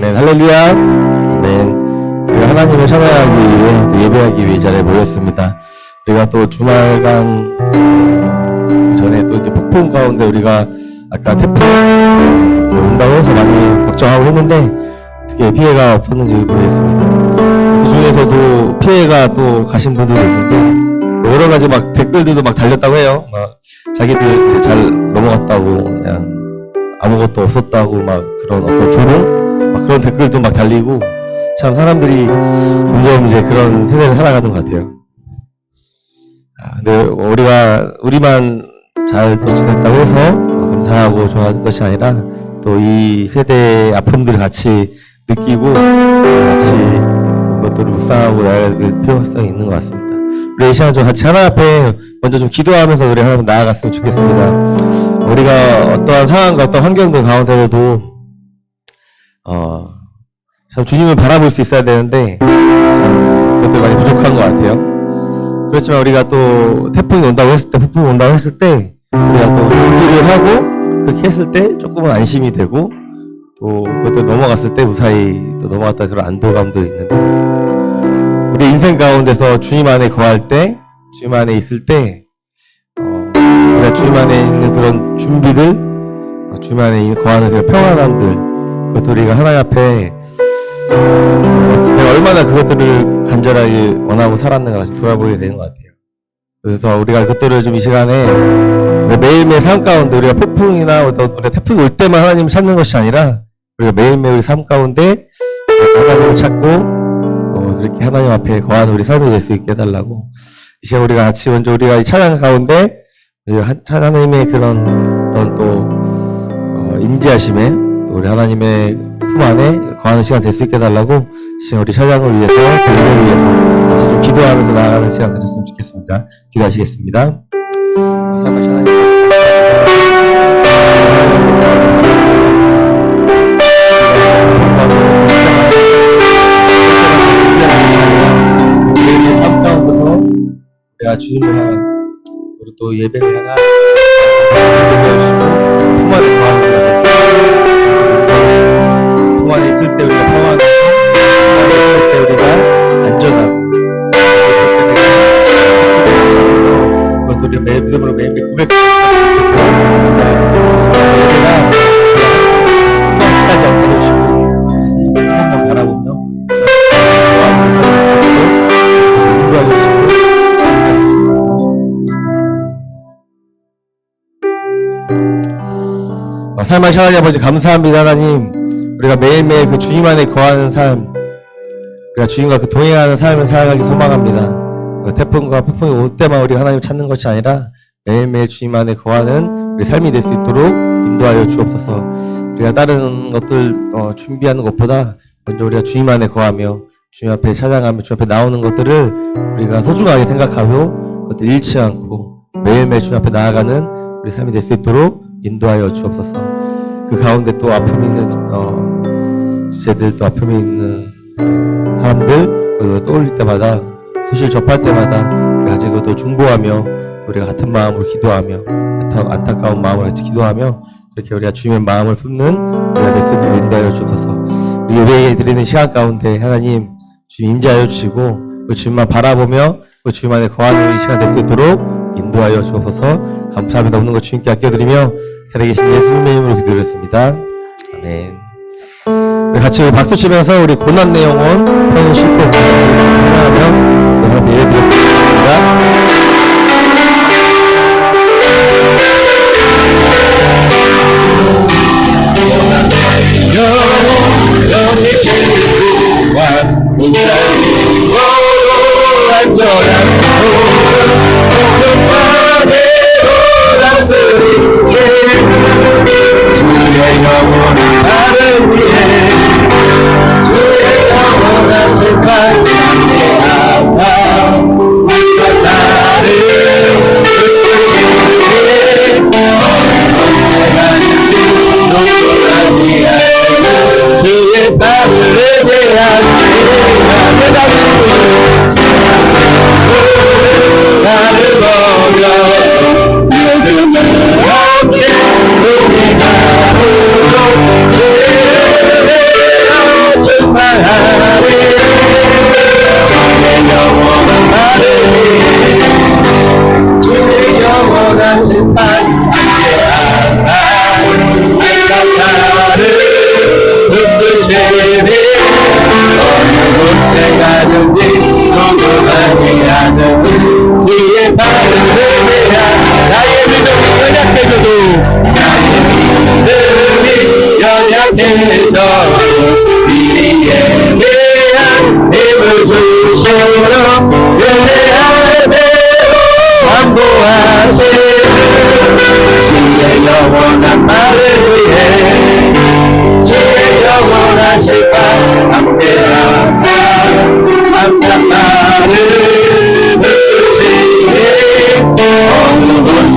네, 할렐루야. 네, 우리 하나님을 찬양하기 위해 또 예배하기 위해 이 자리에 모였습니다. 우리가 또 주말간 그 전에 또 이렇게 폭풍 가운데 우리가 아까 태풍 온다고 해서 많이 걱정하고 했는데 어떻게 피해가 없었는지 모르겠습니다. 그 중에서도 피해가 또 가신 분들도 있는데 여러 가지 막 댓글들도 막 달렸다고 해요. 막 자기들 이제 잘 넘어갔다고 그냥 아무것도 없었다고 막 그런 어떤 조롱 막 그런 댓글도 막 달리고 참 사람들이 점점 이제 그런 세대를 살아가는 것 같아요. 아, 근데 우리가 우리만 잘 또 지냈다고 해서 감사하고 좋아하는 것이 아니라 또 이 세대의 아픔들을 같이 느끼고 같이 그것들을 묵상하고 나아갈 그 필요성이 있는 것 같습니다. 우리 이 시간 좀 같이 하나 앞에 먼저 좀 기도하면서 우리 하나님 나아갔으면 좋겠습니다. 우리가 어떠한 상황과 어떤 환경들 가운데서도 어, 참 주님을 바라볼 수 있어야 되는데 참 그것들 많이 부족한 것 같아요. 그렇지만 우리가 또 태풍이 온다고 했을 때, 폭풍이 온다고 했을 때 우리가 또 준비를 하고 그렇게 했을 때 조금은 안심이 되고 또 그것들 넘어갔을 때 무사히 또 넘어갔다 그런 안도감도 있는데 우리 인생 가운데서 주님 안에 거할 때 주님 안에 있을 때 어, 우리가 주님 안에 있는 그런 준비들 어, 주님 안에 거하는 그런 평안함들 그것들 우리가 하나님 앞에 어, 내가 얼마나 그것들을 간절하게 원하고 살았는가 다시 돌아보게 되는 것 같아요. 그래서 우리가 그것들을 좀 이 시간에 매일매일 삶 가운데 우리가 폭풍이나 우리가 태풍이 올 때만 하나님을 찾는 것이 아니라 우리가 매일매일 우리 삶 가운데 하나님을 찾고 어, 그렇게 하나님 앞에 거하는 우리 삶이 될 수 있게 해달라고 이 시간 우리가 같이 먼저 우리가 이 찬양 가운데 하나님의 그런 어떤 또 어, 인지하심에 또 우리 하나님의 품 안에 거하는 시간 될 수 있게 시간 우리 찬양을 위해서 교회를 위해서 같이 좀 기도하면서 나아가는 시간 가졌으면 좋겠습니다. 기도하시겠습니다. 주님을 향한 우리 또 예배를 향한 어, 삶하신 하나님 아버지 감사합니다 하나님. 우리가 매일매일 그 주님 안에 거하는 삶 우리가 주님과 그 동행하는 삶을 살아가기 소망합니다. 그 태풍과 폭풍이 올 때만 우리가 하나님 찾는 것이 아니라 매일매일 주님 안에 거하는 우리 삶이 될 수 있도록 인도하여 주옵소서. 우리가 다른 것들 어, 준비하는 것보다 먼저 우리가 주님 안에 거하며 주님 앞에 찾아가며 주님 앞에 나오는 것들을 우리가 소중하게 생각하고 그것들 잃지 않고 매일매일 주님 앞에 나아가는 우리 삶이 될 수 있도록 인도하여 주옵소서. 그 가운데 또 아픔이 있는 어, 주제들 또 아픔이 있는 사람들 그리고 떠올릴 때마다 소식 접할 때마다 지금 또 중보하며 우리가 같은 마음으로 기도하며 안타, 안타 까운 마음으로 같이 기도하며 그렇게 우리가 주님의 마음을 품는 우리가 될수 있도록 인도하여 주옵소서. 우리 예배 드리는 시간 가운데 하나님 주님 임재하여 주시고 그 주님만 바라보며 그 주님 안에 거하는 이 시간 될 수 있도록 인도하여 주옵소서. 감사합니다. 없는 것 주님께 아껴드리며 살아계신 예수님의 이름으로 기도드렸습니다. 아멘. 우리 같이 박수 치면서 우리 고난내 영혼 편을 싣고 같이 찬양하며 여러분 예배 드렸습니다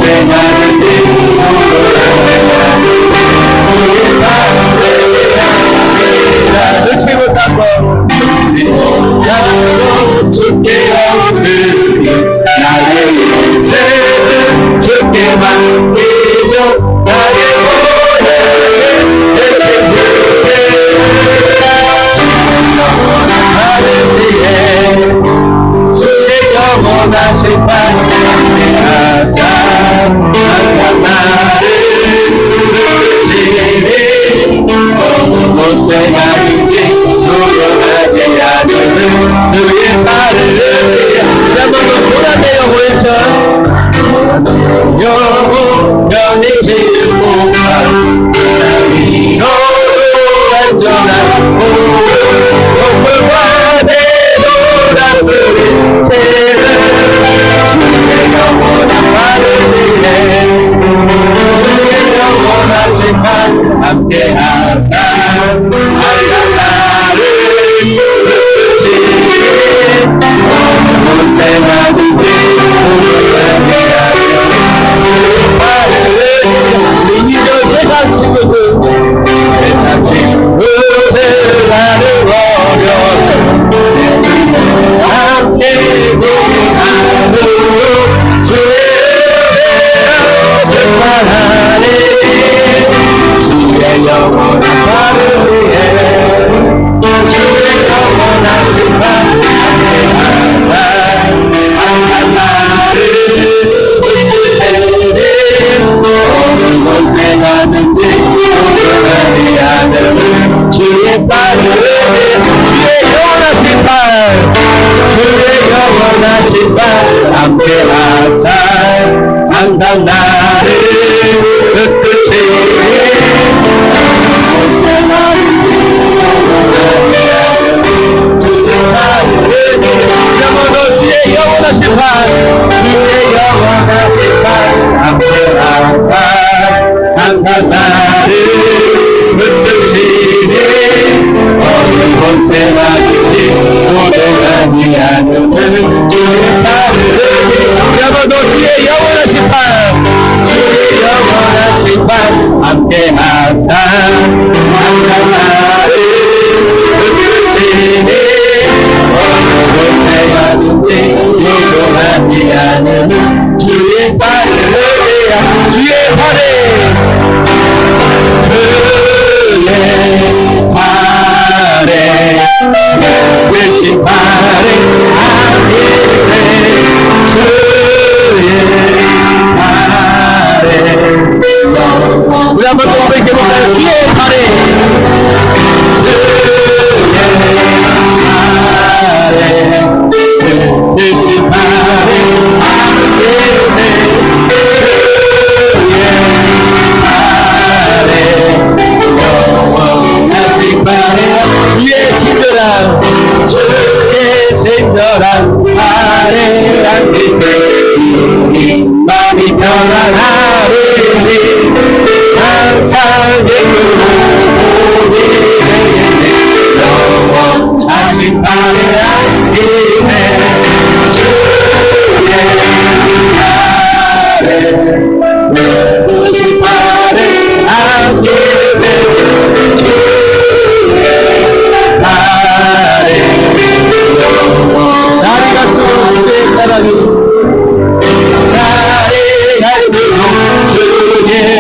Sing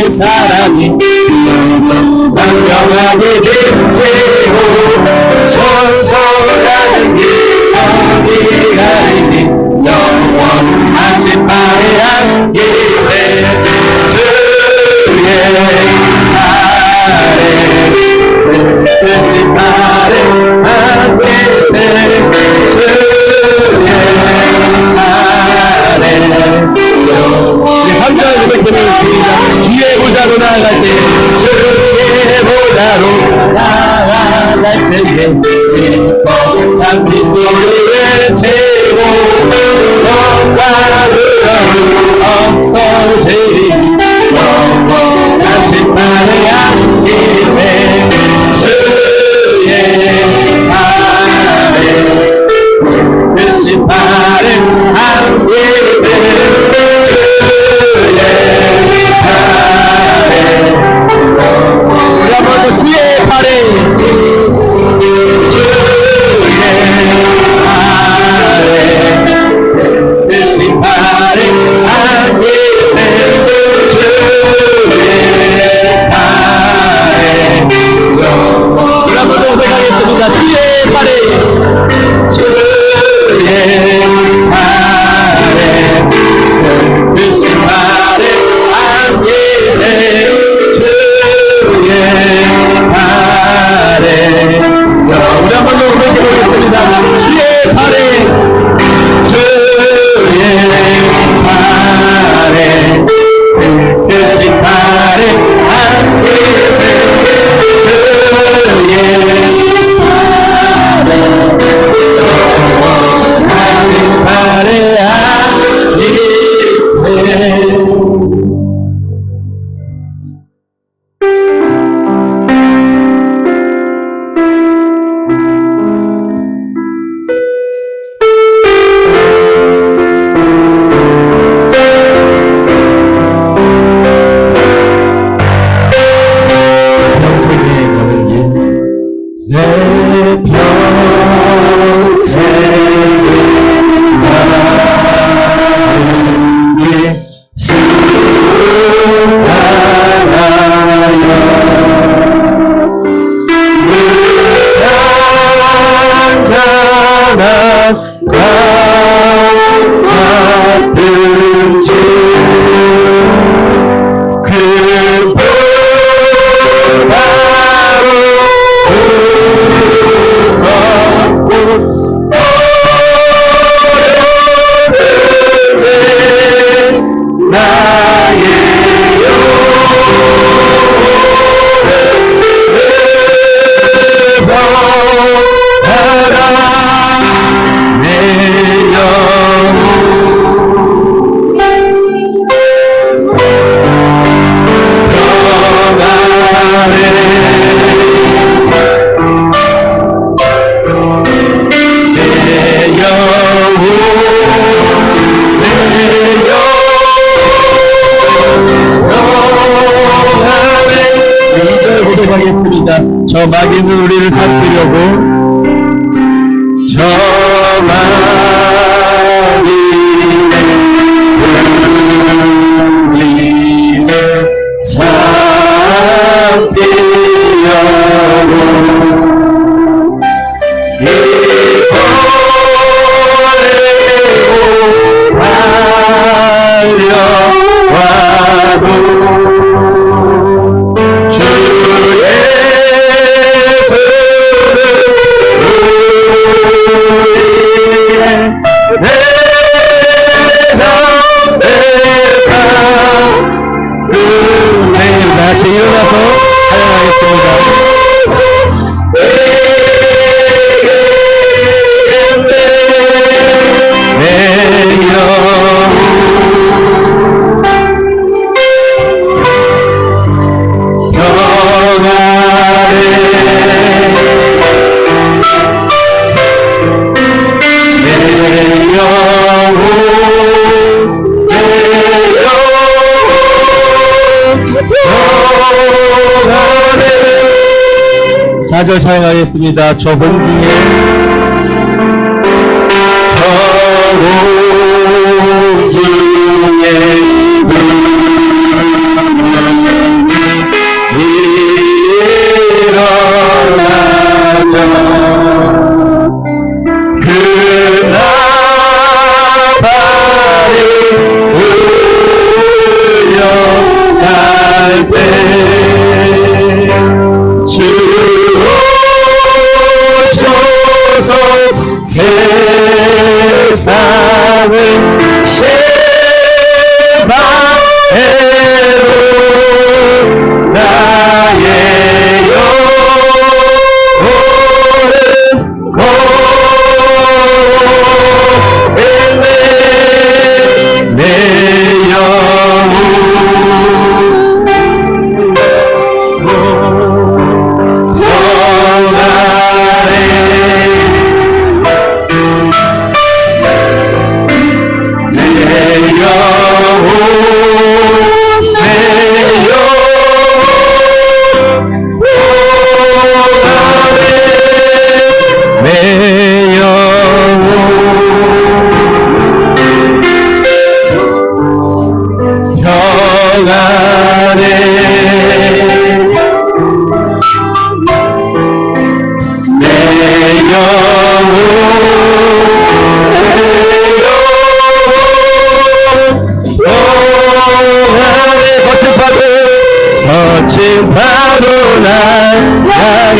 사랑이. 완전하게 되채고 Claro, nada la pegué. let 하겠습니다. 저 마귀는 우리를 사치려고 4절 사용하겠습니다. 저 공중에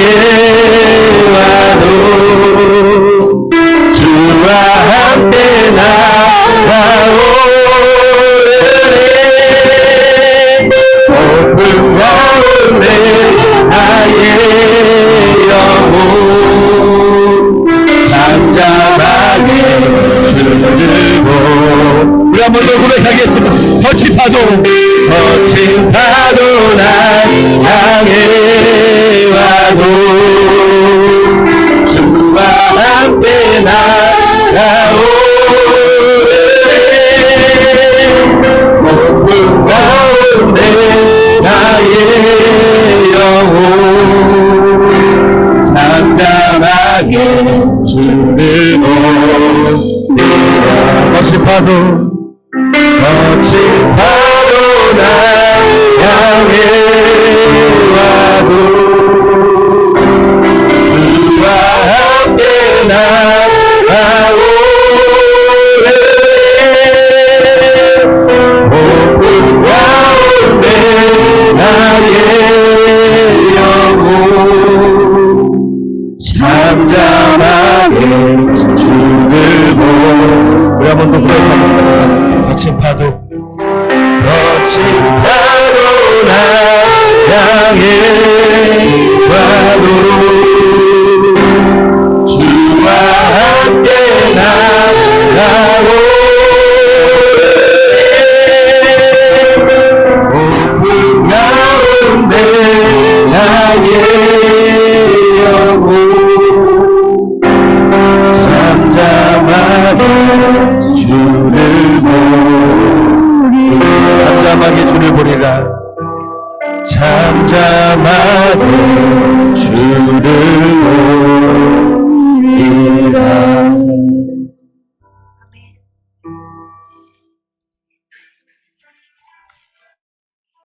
yeah. 함